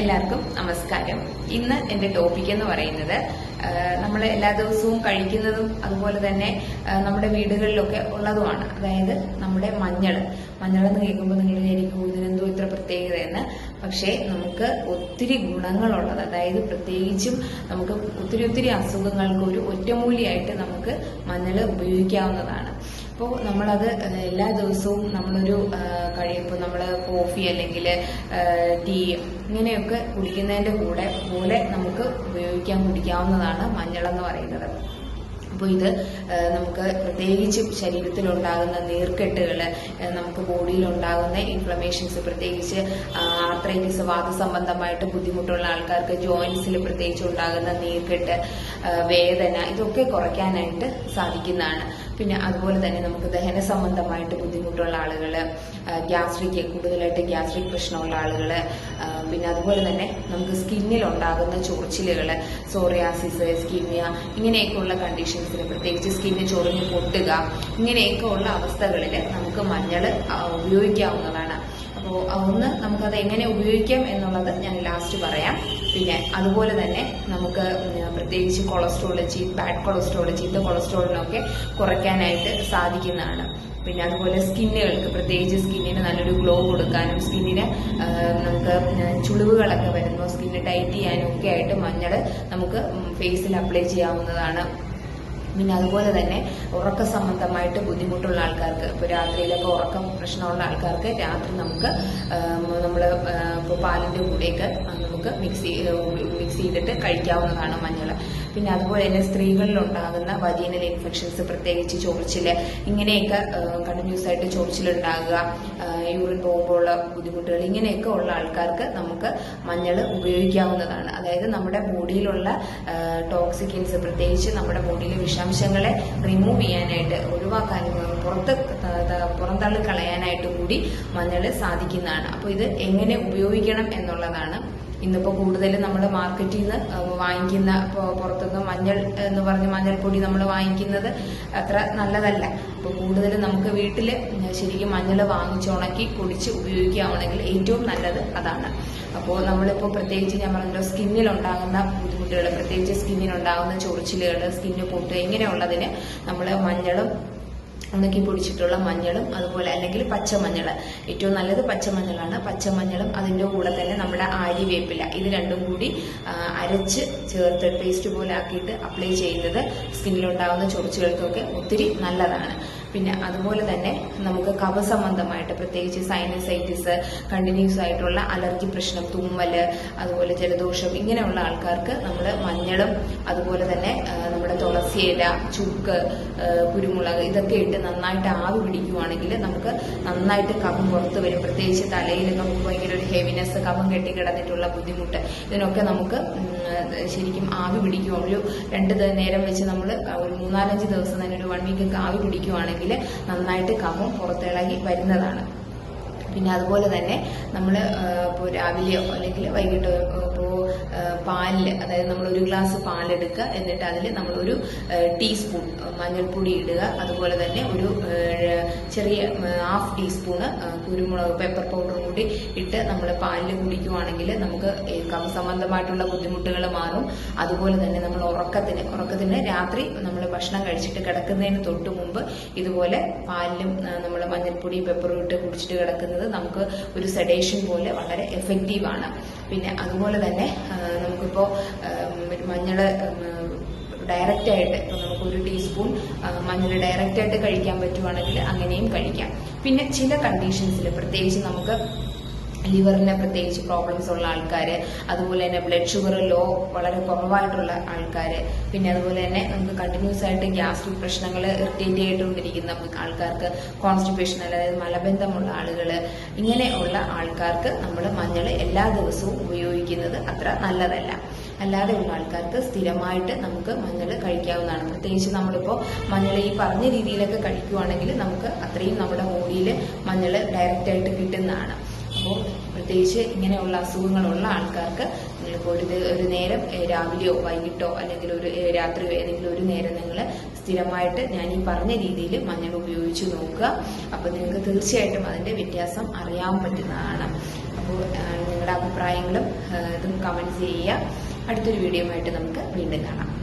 എല്ലാവർക്കും നമസ്കാരം. ഇന്ന് എന്റെ ടോപ്പിക് എന്ന് പറയുന്നത് നമ്മൾ എല്ലാ ദിവസവും കഴിക്കുന്നതും അതുപോലെ തന്നെ നമ്മുടെ വീടുകളിലൊക്കെ ഉള്ളതുമാണ്. അതായത് നമ്മുടെ മഞ്ഞൾ. മഞ്ഞൾ എന്ന് കേൾക്കുമ്പോൾ നിങ്ങൾ വിചാരിക്കും ഇതിനെന്തോ ഇത്ര പ്രത്യേകത എന്ന് പക്ഷേ നമുക്ക് ഒത്തിരി ഗുണങ്ങളുള്ളത് അതായത് പ്രത്യേകിച്ചും നമുക്ക് ഒത്തിരി ഒത്തിരി അസുഖങ്ങൾക്ക് ഒരു ഒറ്റമൂലിയായിട്ട് നമുക്ക് മഞ്ഞൾ ഉപയോഗിക്കാവുന്നതാണ്. അപ്പോൾ നമ്മളത് എല്ലാ ദിവസവും നമ്മളൊരു കഴിയുമ്പോൾ നമ്മൾ കോഫി അല്ലെങ്കിൽ ടീ ഇങ്ങനെയൊക്കെ കുടിക്കുന്നതിന്റെ കൂടെ പോലെ നമുക്ക് ഉപയോഗിക്കാൻ കുടിക്കാവുന്നതാണ് മഞ്ഞളെന്ന് പറയുന്നത്. അപ്പോൾ ഇത് നമുക്ക് പ്രത്യേകിച്ചും ശരീരത്തിലുണ്ടാകുന്ന നീർക്കെട്ടുകൾ നമുക്ക് ബോഡിയിൽ ഉണ്ടാകുന്ന ഇൻഫ്ലമേഷൻസ് പ്രത്യേകിച്ച് ആർത്രൈറ്റിസ് വാദസംബന്ധമായിട്ട് ബുദ്ധിമുട്ടുള്ള ആൾക്കാർക്ക് ജോയിൻസിൽ പ്രത്യേകിച്ച് ഉണ്ടാകുന്ന നീർക്കെട്ട് വേദന ഇതൊക്കെ കുറയ്ക്കാനായിട്ട് സാധിക്കുന്നതാണ്. പിന്നെ അതുപോലെ തന്നെ നമുക്ക് ദഹന സംബന്ധമായിട്ട് ബുദ്ധിമുട്ടുള്ള ആളുകൾ ഗ്യാസ്ട്രിക് കൂടുതലായിട്ട് ഗ്യാസ്ട്രിക് പ്രശ്നമുള്ള ആളുകൾ പിന്നെ അതുപോലെ തന്നെ നമുക്ക് സ്കിന്നിൽ ഉണ്ടാകുന്ന ചൊറിച്ചിലുകൾ സോറിയാസിസ് സ്കിമിയ ഇങ്ങനെയൊക്കെയുള്ള കണ്ടീഷൻസിന് പ്രത്യേകിച്ച് സ്കിന്ന് ചൊറിഞ്ഞ് പൊട്ടുക ഇങ്ങനെയൊക്കെ ഉള്ള അവസ്ഥകളിൽ നമുക്ക് മഞ്ഞൾ ഉപയോഗിക്കാവുന്നതാണ്. അപ്പോൾ ഒന്ന് നമുക്കത് എങ്ങനെ ഉപയോഗിക്കാം എന്നുള്ളത് ഞാൻ ലാസ്റ്റ് പറയാം. പിന്നെ അതുപോലെ തന്നെ നമുക്ക് പ്രത്യേകിച്ച് കൊളസ്ട്രോൾ ചീ ബാഡ് കൊളസ്ട്രോൾ ചീത്ത കൊളസ്ട്രോളിനൊക്കെ കുറയ്ക്കാനായിട്ട് സാധിക്കുന്നതാണ്. പിന്നെ അതുപോലെ സ്കിന്നുകൾക്ക് പ്രത്യേകിച്ച് സ്കിന്നിന് നല്ലൊരു ഗ്ലോ കൊടുക്കാനും സ്കിന്നിന് നമുക്ക് ചുളിവുകളൊക്കെ വരുമ്പോൾ സ്കിന്ന് ടൈറ്റ് ചെയ്യാനും ഒക്കെ ആയിട്ട് മഞ്ഞൾ നമുക്ക് ഫേസിൽ അപ്ലൈ ചെയ്യാവുന്നതാണ്. പിന്നെ അതുപോലെ തന്നെ ഉറക്ക സംബന്ധമായിട്ട് ബുദ്ധിമുട്ടുള്ള ആൾക്കാർക്ക് ഇപ്പോൾ രാത്രിയിലൊക്കെ ഉറക്കം പ്രശ്നമുള്ള ആൾക്കാർക്ക് രാത്രി നമുക്ക് നമ്മൾ ഇപ്പോൾ പാലിന്റെ കൂടെയൊക്കെ നമുക്ക് മിക്സ് മിക്സ് ചെയ്തിട്ട് കഴിക്കാവുന്നതാണ് മഞ്ഞൾ. പിന്നെ അതുപോലെ തന്നെ സ്ത്രീകളിൽ ഉണ്ടാകുന്ന വജീനൽ ഇൻഫെക്ഷൻസ് പ്രത്യേകിച്ച് ചോർച്ചിൽ ഇങ്ങനെയൊക്കെ കണ്ടിന്യൂസ് ആയിട്ട് ചോർച്ചിലുണ്ടാകുക യൂറിൻ പോകുമ്പോഴുള്ള ബുദ്ധിമുട്ടുകൾ ഇങ്ങനെയൊക്കെ ഉള്ള ആൾക്കാർക്ക് നമുക്ക് മഞ്ഞൾ ഉപയോഗിക്കാവുന്നതാണ്. അതായത് നമ്മുടെ ബോഡിയിലുള്ള ടോക്സിക്കൻസ് പ്രത്യേകിച്ച് നമ്മുടെ ബോഡിയിലെ വിഷാംശങ്ങളെ റിമൂവ് ചെയ്യാനായിട്ട് ഒഴിവാക്കാൻ പുറത്ത് പുറന്തള്ളി കളയാനായിട്ട് കൂടി മഞ്ഞൾ സാധിക്കുന്നതാണ്. അപ്പോൾ ഇത് എങ്ങനെ ഉപയോഗിക്കണം എന്നുള്ളതാണ് ഇന്നിപ്പോൾ കൂടുതലും നമ്മൾ മാർക്കറ്റിൽ നിന്ന് വാങ്ങിക്കുന്ന പുറത്തുനിന്ന് മഞ്ഞൾ എന്ന് പറഞ്ഞ് മഞ്ഞൾപ്പൊടി നമ്മൾ വാങ്ങിക്കുന്നത് അത്ര നല്ലതല്ല. അപ്പോൾ കൂടുതലും നമുക്ക് വീട്ടിൽ ശരിക്കും മഞ്ഞൾ വാങ്ങിച്ചുണക്കി പൊടിച്ച് ഉപയോഗിക്കുകയാണെങ്കിൽ ഏറ്റവും നല്ലത് അതാണ്. അപ്പോൾ നമ്മളിപ്പോൾ പ്രത്യേകിച്ച് ഞാൻ പറഞ്ഞല്ലോ സ്കിന്നിലുണ്ടാകുന്ന ബുദ്ധിമുട്ടുകൾ പ്രത്യേകിച്ച് സ്കിന്നിനുണ്ടാകുന്ന ചൊറിച്ചിലുകൾ സ്കിന്ന് പൊട്ടുക ഇങ്ങനെയുള്ളതിന് നമ്മൾ മഞ്ഞളും ഉണക്കി പൊടിച്ചിട്ടുള്ള മഞ്ഞളും അതുപോലെ അല്ലെങ്കിൽ പച്ചമഞ്ഞൾ ഏറ്റവും നല്ലത് പച്ചമഞ്ഞളാണ്. പച്ചമഞ്ഞളും അതിന്റെ കൂടെ തന്നെ നമ്മുടെ ആരി വേപ്പില. ഇത് രണ്ടും കൂടി അരച്ച് ചേർത്ത് പേസ്റ്റ് പോലെ ആക്കിയിട്ട് അപ്ലൈ ചെയ്യുന്നത് സ്കിന്നിലുണ്ടാകുന്ന ചൊറിച്ചുകൾക്കൊക്കെ ഒത്തിരി നല്ലതാണ്. പിന്നെ അതുപോലെ തന്നെ നമുക്ക് കവ സംബന്ധമായിട്ട് പ്രത്യേകിച്ച് സൈനസൈറ്റിസ് കണ്ടിന്യൂസ് ആയിട്ടുള്ള അലർജി പ്രശ്നം തുമ്മൽ അതുപോലെ ജലദോഷം ഇങ്ങനെയുള്ള ആൾക്കാർക്ക് നമ്മൾ മഞ്ഞളും അതുപോലെ തന്നെ നമ്മുടെ തുളസിയില ചുക്ക് കുരുമുളക് ഇതൊക്കെ ഇട്ട് നന്നായിട്ട് ആവി പിടിക്കുവാണെങ്കിൽ നമുക്ക് നന്നായിട്ട് കഫം പുറത്ത് വരും. പ്രത്യേകിച്ച് തലയിൽ നമുക്ക് ഭയങ്കര ഒരു ഹെവിനെസ് കഫം കെട്ടിക്കിടന്നിട്ടുള്ള ബുദ്ധിമുട്ട് ഇതിനൊക്കെ നമുക്ക് ശരിക്കും ആവി പിടിക്കുക ഒരു രണ്ട് നേരം വെച്ച് നമ്മൾ ഒരു മൂന്നാലഞ്ച് ദിവസം തന്നെ ഒരു വൺ വീക്ക് ആവി പിടിക്കുവാണെങ്കിൽ നന്നായിട്ട് കഫം പുറത്തിളകി വരുന്നതാണ്. പിന്നെ അതുപോലെ തന്നെ നമ്മൾ ഇപ്പോൾ രാവിലെയോ അല്ലെങ്കിൽ വൈകിട്ടോ ഇപ്പോൾ പാലിൽ അതായത് നമ്മൾ ഒരു ഗ്ലാസ് പാലെടുക്കുക എന്നിട്ട് അതിൽ നമ്മളൊരു ടീസ്പൂൺ മഞ്ഞൾപ്പൊടി ഇടുക അതുപോലെ തന്നെ ഒരു ചെറിയ ഹാഫ് ടീസ്പൂണ് കുരുമുളക് പെപ്പർ പൗഡറും കൂടി ഇട്ട് നമ്മൾ പാലിൽ കുടിക്കുവാണെങ്കിൽ നമുക്ക് കഫ സംബന്ധമായിട്ടുള്ള ബുദ്ധിമുട്ടുകൾ മാറും. അതുപോലെ തന്നെ നമ്മൾ ഉറക്കത്തിന് ഉറക്കത്തിന് രാത്രി നമ്മൾ ഭക്ഷണം കഴിച്ചിട്ട് കിടക്കുന്നതിന് തൊട്ട് മുമ്പ് ഇതുപോലെ പാലിലും നമ്മൾ മഞ്ഞൾപ്പൊടി പെപ്പറും ഇട്ട് കുടിച്ചിട്ട് കിടക്കുന്നത് നമുക്ക് ഒരു സെഡേഷൻ പോലെ വളരെ എഫക്റ്റീവ് ആണ്. പിന്നെ അതുപോലെ തന്നെ നമുക്കിപ്പോൾ മഞ്ഞൾ ഡയറക്റ്റ് ആയിട്ട് ഇപ്പം നമുക്ക് ഒരു ടീസ്പൂൺ മഞ്ഞൾ ഡയറക്റ്റ് ആയിട്ട് കഴിക്കാൻ പറ്റുവാണെങ്കിൽ അങ്ങനെയും കഴിക്കാം. പിന്നെ ചില കണ്ടീഷൻസിൽ പ്രത്യേകിച്ച് നമുക്ക് ലിവറിന് പ്രത്യേകിച്ച് പ്രോബ്ലംസ് ഉള്ള ആൾക്കാർ അതുപോലെ തന്നെ ബ്ലഡ് ഷുഗർ ലോ വളരെ കുറവായിട്ടുള്ള ആൾക്കാർ പിന്നെ അതുപോലെ തന്നെ നമുക്ക് കണ്ടിന്യൂസ് ആയിട്ട് ഗ്യാസ്ട്രിക് പ്രശ്നങ്ങൾ ഇറിറ്റേറ്റ് ആയിട്ടുകൊണ്ടിരിക്കുന്ന ആൾക്കാർക്ക് കോൺസ്റ്റിപ്പേഷൻ അതായത് മലബന്ധമുള്ള ആളുകൾ ഇങ്ങനെയുള്ള ആൾക്കാർക്ക് നമ്മൾ മഞ്ഞൾ എല്ലാ ദിവസവും ഉപയോഗിക്കുന്നത് അത്ര നല്ലതല്ല. അല്ലാതെ ഉള്ള ആൾക്കാർക്ക് സ്ഥിരമായിട്ട് നമുക്ക് മഞ്ഞൾ കഴിക്കാവുന്നതാണ്. പ്രത്യേകിച്ച് നമ്മളിപ്പോൾ മഞ്ഞൾ ഈ പറഞ്ഞ രീതിയിലൊക്കെ കഴിക്കുവാണെങ്കിൽ നമുക്ക് അത്രയും നമ്മുടെ ബോഡിയിൽ മഞ്ഞൾ ഡയറക്റ്റായിട്ട് കിട്ടുന്നതാണ്. അപ്പോൾ പ്രത്യേകിച്ച് ഇങ്ങനെയുള്ള അസുഖങ്ങളുള്ള ആൾക്കാർക്ക് നിങ്ങളിപ്പോൾ ഒരു ഒരു നേരം രാവിലെയോ വൈകിട്ടോ അല്ലെങ്കിൽ ഒരു രാത്രിയോ ഏതെങ്കിലും ഒരു നേരം നിങ്ങൾ സ്ഥിരമായിട്ട് ഞാൻ ഈ പറഞ്ഞ രീതിയിൽ മഞ്ഞൾ ഉപയോഗിച്ച് നോക്കുക. അപ്പോൾ നിങ്ങൾക്ക് തീർച്ചയായിട്ടും അതിന്റെ വ്യത്യാസം അറിയാൻ പറ്റുന്നതാണ്. അപ്പോൾ നിങ്ങളുടെ അഭിപ്രായങ്ങളും ഇതും കമന്റ്സ് ചെയ്യുക. അടുത്തൊരു വീഡിയോ ആയിട്ട് നമുക്ക് വീണ്ടും കാണാം.